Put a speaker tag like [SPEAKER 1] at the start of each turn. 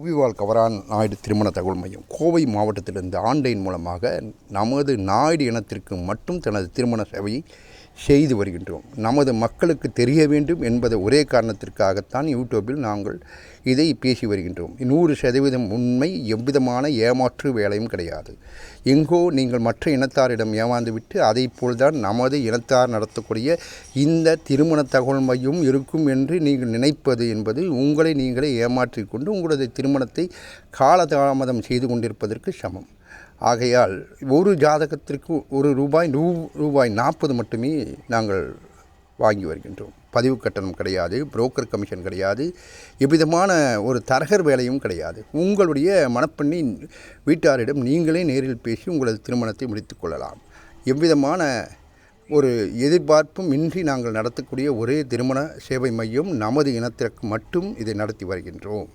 [SPEAKER 1] புவிவாழ் கவரான் நாயுடு திருமண தகவல் மையம். கோவை மாவட்டத்திலிருந்து ஆன்லைன் மூலமாக நமது நாயுடு இனத்திற்கு மட்டும் தனது திருமண சேவையை செய்து வருகின்றோம். நமது மக்களுக்கு தெரிய வேண்டும் என்பது ஒரே காரணத்திற்காகத்தான் யூடியூப்பில் நாங்கள் இதை பேசி வருகின்றோம். நூறு சதவீதம் உண்மை எவ்விதமான ஏமாற்று வேலையும் கிடையாது. எங்கோ நீங்கள் மற்ற இனத்தாரிடம் ஏமாந்துவிட்டு அதை போல்தான் நமது இனத்தார் நடத்தக்கூடிய இந்த திருமண தகவல் மையம் இருக்கும் என்று நீங்கள் நினைப்பது என்பது உங்களை நீங்களே ஏமாற்றிக்கொண்டு கொண்டு திரும்ப திருமணத்தை காலதாமதம் செய்து கொண்டிருப்பதற்கு சமம். ஆகையால் ஒரு ஜாதகத்திற்கு ஒரு ரூபாய் நூ ரூபாய் நாற்பது மட்டுமே நாங்கள் வாங்கி வருகின்றோம். பதிவு கட்டணம் கிடையாது புரோக்கர் கமிஷன் கிடையாது எவ்விதமான ஒரு தரகர் வேலையும் கிடையாது. உங்களுடைய மனப்பெண்ணை வீட்டாரிடம் நீங்களே நேரில் பேசி உங்களது திருமணத்தை முடித்துக் கொள்ளலாம். எவ்விதமான ஒரு எதிர்பார்ப்பும் இன்றி நாங்கள் நடத்தக்கூடிய ஒரே திருமண சேவை மையம் நமது இனத்திற்கு மட்டும் இதை நடத்தி வருகின்றோம்.